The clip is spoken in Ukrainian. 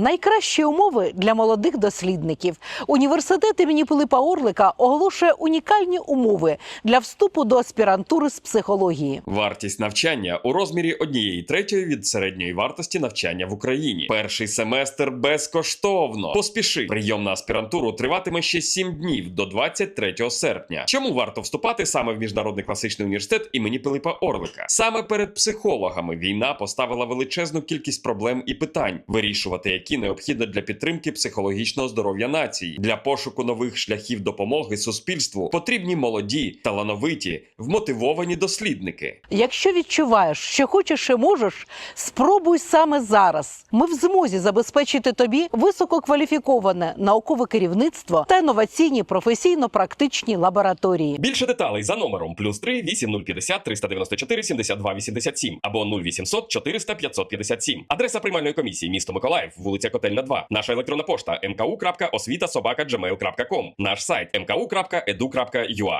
Найкращі умови для молодих дослідників. Університет імені Пилипа Орлика оголошує унікальні умови для вступу до аспірантури з психології. Вартість навчання у розмірі однієї третьої від середньої вартості навчання в Україні. Перший семестр безкоштовно. Поспіши. Прийом на аспірантуру триватиме ще 7 днів до 23 серпня. Чому варто вступати саме в міжнародний класичний університет імені Пилипа Орлика? Саме перед психологами війна поставила величезну кількість проблем і питань, вирішувати які необхідно для підтримки психологічного здоров'я нації, для пошуку нових шляхів допомоги суспільству. Потрібні молоді, талановиті, вмотивовані дослідники. Якщо відчуваєш, що хочеш і можеш, спробуй саме зараз. Ми в змозі забезпечити тобі висококваліфіковане наукове керівництво та інноваційні професійно-практичні лабораторії. Більше деталей за номером плюс 3 8050 394 72 87 або 0800 400 557. Адреса приймальної комісії місто Миколаїв, вулиця Котельна 2. Наша електронна пошта mku.освіта.gmail.com. Наш сайт mku.edu.ua.